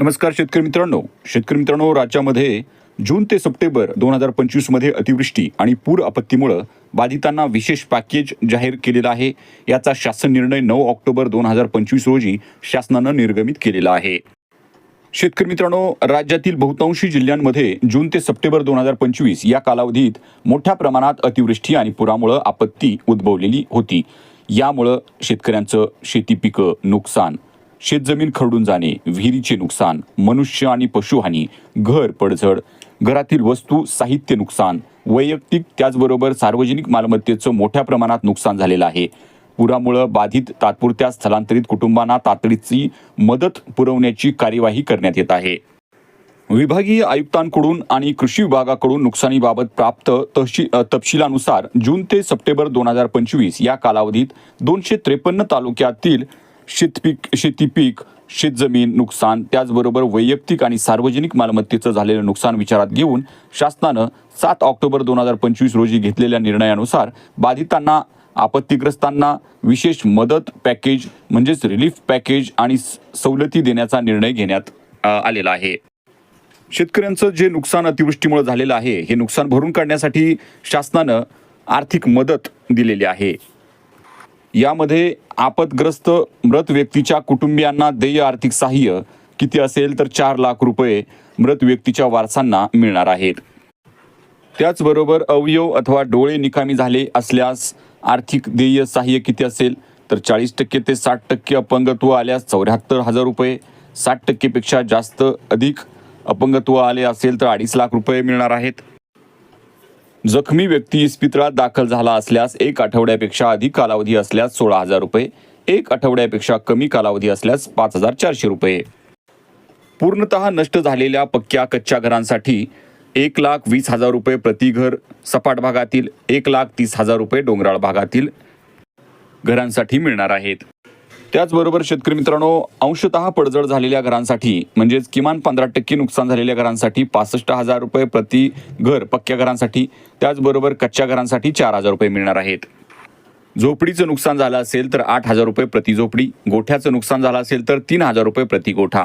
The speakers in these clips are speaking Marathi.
नमस्कार शेतकरी मित्रांनो. शेतकरी मित्रांनो राज्यामध्ये जून ते सप्टेंबर दोन हजार पंचवीसमध्ये अतिवृष्टी आणि पूर आपत्तीमुळं बाधितांना विशेष पॅकेज जाहीर केलेला आहे. याचा शासन निर्णय नऊ ऑक्टोबर दोन हजार पंचवीस रोजी शासनानं निर्गमित केलेला आहे. शेतकरी मित्रांनो राज्यातील बहुतांशी जिल्ह्यांमध्ये जून ते सप्टेंबर दोन हजार पंचवीस या कालावधीत मोठ्या प्रमाणात अतिवृष्टी आणि पुरामुळं आपत्ती उद्भवलेली होती. यामुळं शेतकऱ्यांचं शेती पिकं नुकसान शेतजमीन खरडून जाणे विहिरीचे नुकसान मनुष्य आणि पशुहानी घर पडझड घरातील वस्तू साहित्य नुकसान वैयक्तिक त्याचबरोबर सार्वजनिक मालमत्तेचं मोठ्या प्रमाणात नुकसान झालेलं आहे. पुरामुळं बाधित तात्पुरत्या स्थलांतरित कुटुंबांना तातडीची मदत पुरवण्याची कार्यवाही करण्यात येत आहे. विभागीय आयुक्तांकडून आणि कृषी विभागाकडून नुकसानीबाबत प्राप्त तहशी तपशिलानुसार जून ते सप्टेंबर दोन हजार पंचवीस या कालावधीत दोनशे त्रेपन्न तालुक्यातील शेतपीक शेतीपीक शेतजमीन नुकसान त्याचबरोबर वैयक्तिक आणि सार्वजनिक मालमत्तेचं झालेलं नुकसान विचारात घेऊन शासनानं सात ऑक्टोबर दोन हजार पंचवीस रोजी घेतलेल्या निर्णयानुसार बाधितांना आपत्तीग्रस्तांना विशेष मदत पॅकेज म्हणजेच रिलीफ पॅकेज आणि स- सवलती देण्याचा निर्णय घेण्यात आलेला आहे. शेतकऱ्यांचं जे नुकसान अतिवृष्टीमुळे झालेलं आहे हे नुकसान भरून काढण्यासाठी शासनानं आर्थिक मदत दिलेली आहे. यामध्ये आपतग्रस्त मृत व्यक्तीच्या कुटुंबियांना देय आर्थिक सहाय्य किती असेल तर चार लाख रुपये मृत व्यक्तीच्या वारसांना मिळणार आहेत. त्याचबरोबर अवयव अथवा डोळे निकामी झाले असल्यास आर्थिक देय सहाय्य किती असेल तर चाळीस टक्के ते साठ टक्के अपंगत्व आल्यास चौऱ्याहत्तर हजार रुपये साठ टक्केपेक्षा जास्त अधिक अपंगत्व आले असेल तर अडीच लाख रुपये मिळणार आहेत. जखमी व्यक्ती इस्पितळात दाखल झाला असल्यास एक आठवड्यापेक्षा अधिक कालावधी असल्यास सोळा हजार रुपये एक आठवड्यापेक्षा कमी कालावधी असल्यास पाच हजार चारशे रुपये. पूर्णतः नष्ट झालेल्या पक्क्या कच्च्या घरांसाठी एक लाख वीस हजार रुपये प्रति घर सपाट भागातील एक लाख तीस हजार रुपये डोंगराळ भागातील घरांसाठी मिळणार आहेत. त्याचबरोबर शेतकरी मित्रांनो अंशतः पडझड झालेल्या घरांसाठी म्हणजेच किमान पंधरा टक्के नुकसान झालेल्या घरांसाठी पासष्ट हजार रुपये प्रति घर पक्क्या घरांसाठी त्याचबरोबर कच्च्या घरांसाठी चार हजार रुपये मिळणार आहेत. झोपडीचं नुकसान झालं असेल तर आठ हजार रुपये प्रति झोपडी गोठ्याचं नुकसान झालं असेल तर तीन हजार रुपये प्रति गोठा.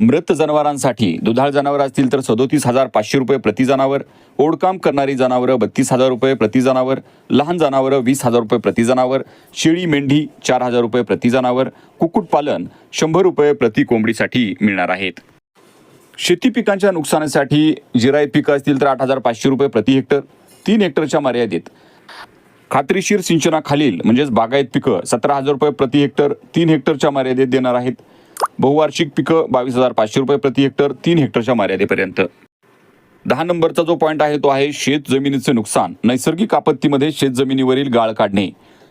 मृत जनावरांसाठी दुधाळ जनावर असतील तर सदोतीस हजार पाचशे रुपये प्रति जनावर ओढकाम करणारी जनावरं बत्तीस हजार रुपये प्रति जनावर लहान जनावरं वीस हजार रुपये प्रति जनावर शेळी मेंढी चार हजार रुपये प्रति जनावर कुक्कुटपालन शंभर रुपये प्रति कोंबडीसाठी मिळणार आहेत. शेती पिकांच्या नुकसानासाठी जिरायत पिकं असतील तर आठ हजार पाचशे रुपये प्रति हेक्टर तीन हेक्टरच्या मर्यादेत. खात्रीशीर सिंचनाखालील म्हणजेच बागायत पिकं सतरा हजार रुपये प्रति हेक्टर तीन हेक्टरच्या मर्यादेत देणार आहेत. बहुवार्षिक पिकं बावीस हजार पाचशे रुपये प्रति हेक्टर तीन हेक्टरच्या मर्यादेपर्यंत. दहा नंबरचा जो पॉईंट आहे तो आहे शेत जमिनीचे नुकसान. नैसर्गिक आपत्तीमध्ये शेत जमिनीवरील गाळ काढणे.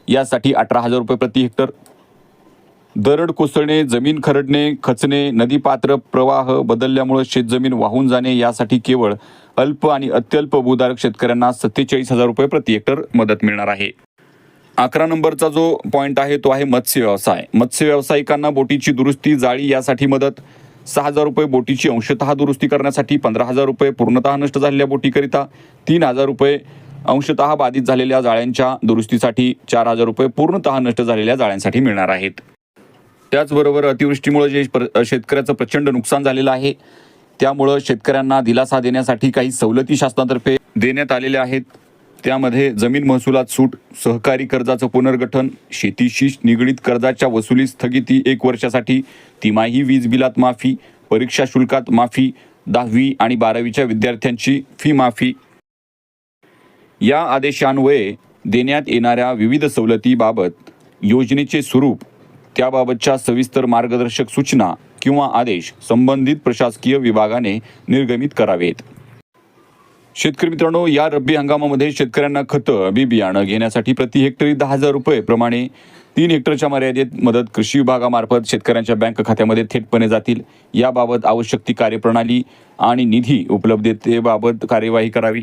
यासाठी अठरा हजार रुपये प्रति हेक्टर. दरड कोसळणे जमीन खरडणे खचणे नदीपात्र प्रवाह बदलल्यामुळे शेतजमीन वाहून जाणे यासाठी केवळ अल्प आणि अत्यल्प भूधारक शेतकऱ्यांना सत्तेचाळीस हजार रुपये प्रति हेक्टर मदत मिळणार आहे. अकरा नंबरचा जो पॉईंट आहे तो आहे मत्स्य व्यवसाय. मत्स्य व्यावसायिकांना बोटीची दुरुस्ती जाळी यासाठी मदत सहा हजार रुपये बोटीची अंशतः दुरुस्ती करण्यासाठी पंधरा हजार रुपये पूर्णतः नष्ट झालेल्या बोटीकरिता तीन हजार रुपये अंशतः बाधित झालेल्या जाळ्यांच्या दुरुस्तीसाठी चार हजार रुपये पूर्णतः नष्ट झालेल्या जाळ्यांसाठी मिळणार आहेत. त्याचबरोबर अतिवृष्टीमुळे जे प्र- शेतकऱ्याचं प्रचंड नुकसान झालेलं आहे त्यामुळं शेतकऱ्यांना दिलासा देण्यासाठी काही सवलती शासनातर्फे देण्यात आलेल्या आहेत. त्यामध्ये जमीन महसुलात सूट सहकारी कर्जाचं पुनर्गठन शेतीशी निगडीत कर्जाच्या वसुली स्थगिती एक वर्षासाठी तिमाही वीज बिलात माफी परीक्षा शुल्कात माफी दहावी आणि बारावीच्या विद्यार्थ्यांची फी माफी. या आदेशान्वये देण्यात येणाऱ्या विविध सवलतीबाबत योजनेचे स्वरूप त्याबाबतच्या सविस्तर मार्गदर्शक सूचना किंवा आदेश संबंधित प्रशासकीय विभागाने निर्गमित करावेत. शेतकरी मित्रांनो या रब्बी हंगामामध्ये शेतकऱ्यांना खतं बी बियाणं घेण्यासाठी प्रति हेक्टरी दहा हजार रुपये प्रमाणे तीन हेक्टरच्या मर्यादेत मदत कृषी विभागामार्फत शेतकऱ्यांच्या बँक खात्यामध्ये थेटपणे जातील. याबाबत आवश्यक ती कार्यप्रणाली आणि निधी उपलब्धतेबाबत कार्यवाही करावी.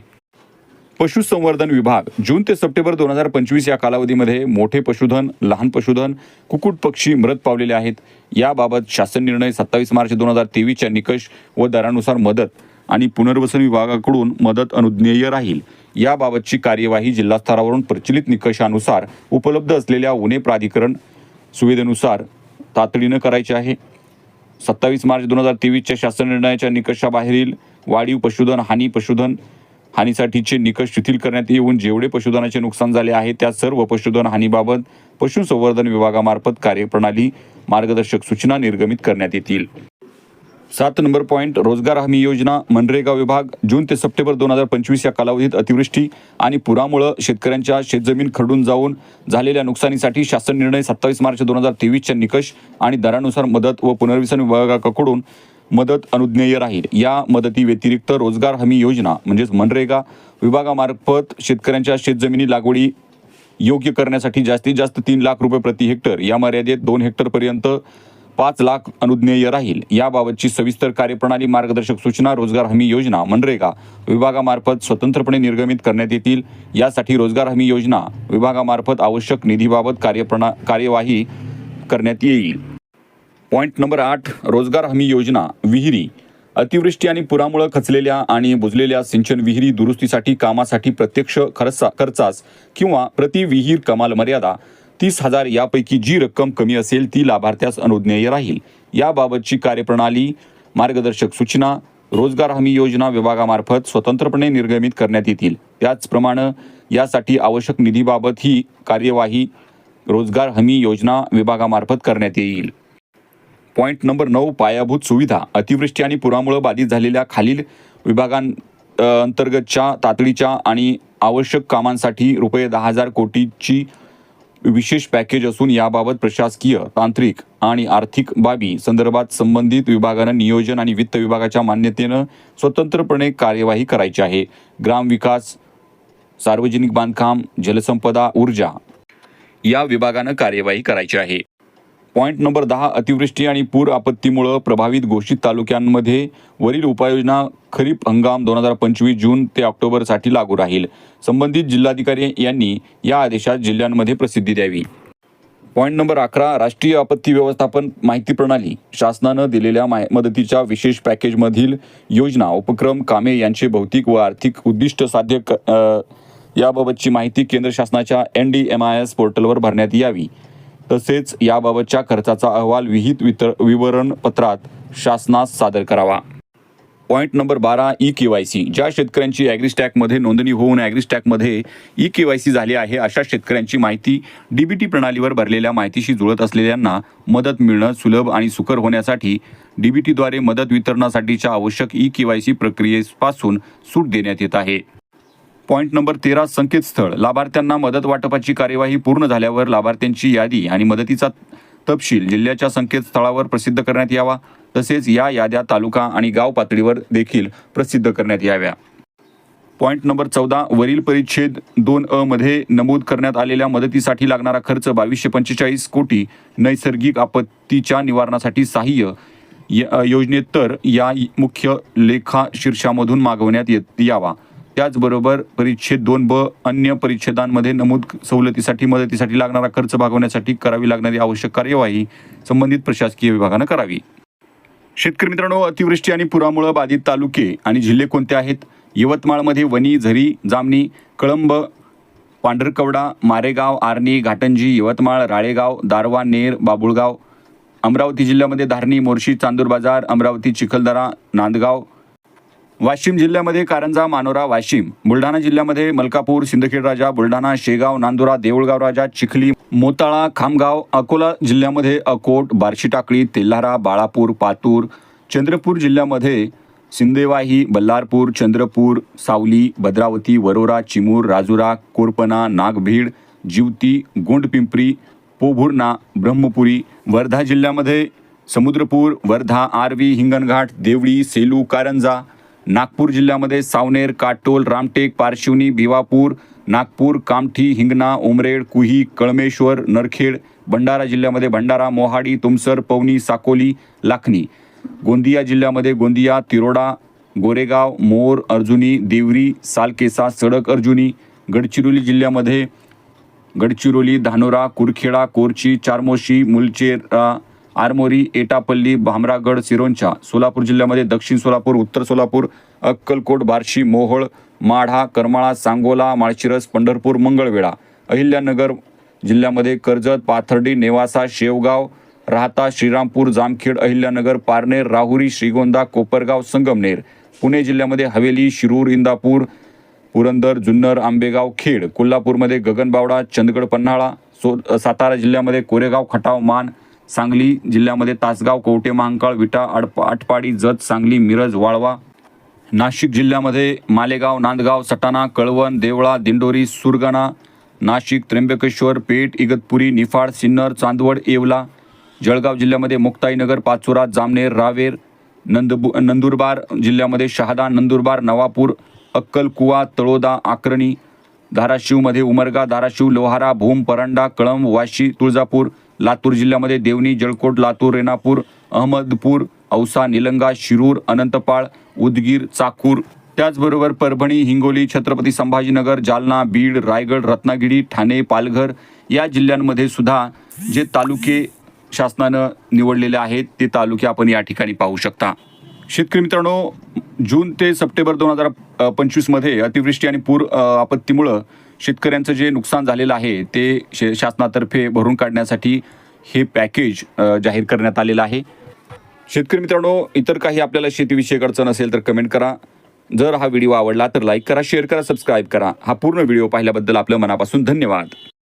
पशुसंवर्धन विभाग जून ते सप्टेंबर दोन हजार पंचवीस या कालावधीमध्ये मोठे पशुधन लहान पशुधन कुक्कुट पक्षी मृत पावलेले आहेत. याबाबत शासन निर्णय सत्तावीस मार्च दोन हजार तेवीसच्या निकष व दरानुसार मदत आणि पुनर्वसन विभागाकडून मदत अनुज्ञेय राहील. याबाबतची कार्यवाही जिल्हा स्तरावरून प्रचलित निकषानुसार उपलब्ध असलेल्या उणे प्राधिकरण सुविधेनुसार तातडीनं करायची आहे. सत्तावीस मार्च दोन हजार तेवीसच्या शासन निर्णयाच्या निकषाबाहेरील वाढीव पशुधन हानी पशुधन हानीसाठीचे निकष शिथिल करण्यात येऊन जेवढे पशुधनाचे नुकसान झाले आहे त्या सर्व पशुधन हानीबाबत पशुसंवर्धन विभागामार्फत कार्यप्रणाली मार्गदर्शक सूचना निर्गमित करण्यात येतील. सात नंबर पॉईंट रोजगार हमी योजना मनरेगा विभाग जून ते सप्टेंबर दोन हजार पंचवीस या कालावधीत अतिवृष्टी आणि पुरामुळं शेतकऱ्यांच्या शेतजमीन खरडून जाऊन झालेल्या नुकसानीसाठी शासन निर्णय सत्तावीस मार्च दोन हजार तेवीसच्या निकष आणि दरानुसार मदत व पुनर्वसन विभागाकडून मदत अनुज्ञेय राहील. या मदती व्यतिरिक्त रोजगार हमी योजना म्हणजेच मनरेगा विभागामार्फत शेतकऱ्यांच्या शेतजमिनी लागवडी योग्य करण्यासाठी जास्तीत जास्त तीन लाख रुपये प्रति हेक्टर या मर्यादेत दोन हेक्टरपर्यंत पाच लाख अनुज्ञेय राहील. याबाबतची सविस्तर कार्यप्रणाली मार्गदर्शक सूचना रोजगार हमी योजना मनरेगा विभागामार्फत स्वतंत्रपणे निर्गमित करण्यात येतील. यासाठी रोजगार हमी योजना विभागामार्फत आवश्यक निधीबाबत कार्यप्रणा कार्यवाही करण्यात येईल. पॉईंट नंबर आठ रोजगार हमी योजना विहिरी. अतिवृष्टी आणि पुरामुळे खचलेल्या आणि बुजलेल्या सिंचन विहिरी दुरुस्तीसाठी कामासाठी प्रत्यक्ष खर्चा खर्चास किंवा प्रति विहीर कमाल मर्यादा तीस हजार यापैकी जी रक्कम कमी असेल ती लाभार्थ्यास अनुज्ञेय राहील. याबाबतची कार्यप्रणाली मार्गदर्शक सूचना रोजगार हमी योजना विभागामार्फत स्वतंत्रपणे निर्गमित करण्यात येतील. त्याचप्रमाणे यासाठी आवश्यक निधीबाबत ही कार्यवाही रोजगार हमी योजना विभागामार्फत करण्यात येईल. पॉईंट नंबर नऊ पायाभूत सुविधा. अतिवृष्टी आणि पुरामुळे बाधित झालेल्या खालील विभागां अंतर्गतच्या तातडीच्या आणि आवश्यक कामांसाठी रुपये दहा हजार कोटीची विशेष पॅकेज असून याबाबत प्रशासकीय तांत्रिक आणि आर्थिक बाबी संदर्भात संबंधित विभागानं नियोजन आणि वित्त विभागाच्या मान्यतेनं स्वतंत्रपणे कार्यवाही करायची आहे. ग्रामविकास सार्वजनिक बांधकाम जलसंपदा ऊर्जा या विभागानं कार्यवाही करायची आहे. पॉईंट नंबर दहा अतिवृष्टी आणि पूर आपत्तीमुळं प्रभावित घोषित तालुक्यांमध्ये वरील उपाययोजना खरीप हंगाम दोन हजार पंचवीस जून ते ऑक्टोबरसाठी लागू राहील. संबंधित जिल्हाधिकारी यांनी या आदेशात जिल्ह्यांमध्ये प्रसिद्धी द्यावी. पॉईंट नंबर अकरा राष्ट्रीय आपत्ती व्यवस्थापन माहिती प्रणाली. शासनानं दिलेल्या माय मदतीच्या विशेष पॅकेजमधील योजना उपक्रम कामे यांचे भौतिक व आर्थिक उद्दिष्ट साध्य क याबाबतची माहिती केंद्र शासनाच्या N D M I S पोर्टलवर भरण्यात यावी. तसेच याबाबतच्या खर्चाचा अहवाल विहित वितर विवरण पत्रात शासनास सादर करावा. पॉईंट नंबर बारा ई के वाय सी ज्या शेतकऱ्यांची ॲग्रीस्टॅकमध्ये नोंदणी होऊन ॲग्रीस्टॅकमध्ये ई के वाय सी झाली आहे अशा शेतकऱ्यांची माहिती डी बी टी प्रणालीवर भरलेल्या माहितीशी जुळत असलेल्यांना मदत मिळणं सुलभ आणि सुकर होण्यासाठी डी बी टीद्वारे मदत वितरणासाठीच्या आवश्यक ई के वाय सी प्रक्रियेपासून सूट देण्यात येत आहे. पॉईंट नंबर तेरा संकेतस्थळ लाभार्थ्यांना मदत वाटपाची कार्यवाही पूर्ण झाल्यावर लाभार्थ्यांची यादी आणि मदतीचा तपशील जिल्ह्याच्या संकेतस्थळावर प्रसिद्ध करण्यात यावा. तसेच या याद्या तालुका आणि गाव पातळीवर देखील प्रसिद्ध करण्यात याव्या. पॉईंट नंबर चौदा वरील परिच्छेद दोन अ मध्ये नमूद करण्यात आलेल्या मदतीसाठी लागणारा खर्च बावीसशे पंचेचाळीस कोटी नैसर्गिक आपत्तीच्या निवारणासाठी सहाय्य योजनेत तर या मुख्य लेखा शीर्षामधून मागवण्यात येत यावा. त्याचबरोबर परिच्छेद दोन ब अन्य परिच्छेदांमध्ये नमूद सवलतीसाठी मदतीसाठी लागणारा खर्च भागवण्यासाठी करावी लागणारी आवश्यक कार्यवाही संबंधित प्रशासकीय विभागानं करावी. शेतकरी मित्रांनो अतिवृष्टी आणि पुरामुळं बाधित तालुके आणि जिल्हे कोणते आहेत? यवतमाळमध्ये वणी झरी जामणी कळंब पांढरकवडा मारेगाव आर्णी घाटंजी यवतमाळ राळेगाव दारवा नेर बाबुळगाव अमरावती जिल्ह्यामध्ये धारणी मोर्शी चांदूर बाजार अमरावती चिखलदरा नांदगाव वाशिम जिल्ह्यामध्ये कारंजा मानोरा वाशिम बुलढाणा जिल्ह्यामध्ये मलकापूर सिंदखेड राजा बुलढाणा शेगाव नांदुरा देऊळगाव राजा चिखली मोताळा खामगाव अकोला जिल्ह्यामध्ये अकोट बार्शी टाकळी तेल्हारा बाळापूर पातूर चंद्रपूर जिल्ह्यामध्ये सिंदेवाही बल्लारपूर चंद्रपूर सावली भद्रावती वरोरा चिमूर राजुरा कोरपना नागभीड जिवती गोंडपिंपरी पोभुर्णा ब्रह्मपुरी वर्धा जिल्ह्यामध्ये समुद्रपूर वर्धा आर्वी हिंगणघाट देवळी सेलू कारंजा नागपूर जिल्ह्यामध्ये सावनेर काटोल रामटेक पारशिवनी भिवापूर नागपूर कामठी हिंगणा उमरेड कुही कळमेश्वर नरखेड भंडारा जिल्ह्यामध्ये भंडारा मोहाडी तुमसर पवनी साकोली लाखनी. गोंदिया जिल्ह्यामध्ये गोंदिया तिरोडा गोरेगाव मोर अर्जुनी देवरी सालकेसा सडक अर्जुनी गडचिरोली जिल्ह्यामध्ये गडचिरोली धानोरा कुरखेडा कोरची चारमोशी मुलचेरा आरमोरी एटापल्ली भामरागड सिरोंचा सोलापूर जिल्ह्यामध्ये दक्षिण सोलापूर उत्तर सोलापूर अक्कलकोट बार्शी मोहोळ माढा करमाळा सांगोला माळशिरस पंढरपूर मंगळवेढा अहिल्यानगर जिल्ह्यामध्ये कर्जत पाथर्डी नेवासा शेवगाव राहता श्रीरामपूर जामखेड अहिल्यानगर पारनेर राहुरी श्रीगोंदा कोपरगाव संगमनेर पुणे जिल्ह्यामध्ये हवेली शिरूर इंदापूर पुरंदर जुन्नर आंबेगाव खेड कोल्हापूरमध्ये गगनबावडा चंदगड पन्हाळा सो सातारा जिल्ह्यामध्ये कोरेगाव खटाव मान सांगली जिल्ह्यामध्ये तासगाव कवटे महांकाळ विटा आडप आटपाडी जत सांगली मिरज वाळवा नाशिक जिल्ह्यामध्ये मालेगाव नांदगाव सटाणा कळवण देवळा दिंडोरी सुरगाणा नाशिक त्र्यंबकेश्वर पेठ इगतपुरी निफाड सिन्नर चांदवड येवला जळगाव जिल्ह्यामध्ये मुक्ताईनगर पाचोरा जामनेर रावेर नंदबु नंदुरबार जिल्ह्यामध्ये शहादा नंदुरबार नवापूर अक्कलकुवा तळोदा आकर्णी धाराशिवमध्ये उमरगा धाराशिव लोहारा भूम परांडा कळंब वाशी तुळजापूर लातूर जिल्ह्यामध्ये देवणी जळकोट लातूर रेणापूर अहमदपूर औसा निलंगा शिरूर अनंतपाळ उदगीर चाकूर. त्याचबरोबर परभणी हिंगोली छत्रपती संभाजीनगर जालना बीड रायगड रत्नागिरी ठाणे पालघर या जिल्ह्यांमध्ये सुद्धा जे तालुके शासनानं निवडलेले आहेत ते तालुके आपण या ठिकाणी पाहू शकता. शेतकरी मित्रांनो जून ते सप्टेंबर दोन हजार पंचवीसमध्ये अतिवृष्टी आणि पूर आपत्तीमुळं शेतकऱ्यांचं जे नुकसान झालेलं आहे ते शे शासनातर्फे भरून काढण्यासाठी हे पॅकेज जाहीर करण्यात आलेलं आहे. शेतकरी मित्रांनो इतर काही आपल्याला शेतीविषयक अडचण असेल तर कमेंट करा. जर हा व्हिडिओ आवडला तर लाईक करा शेअर करा सबस्क्राईब करा. हा पूर्ण व्हिडिओ पाहिल्याबद्दल आपलं मनापासून धन्यवाद.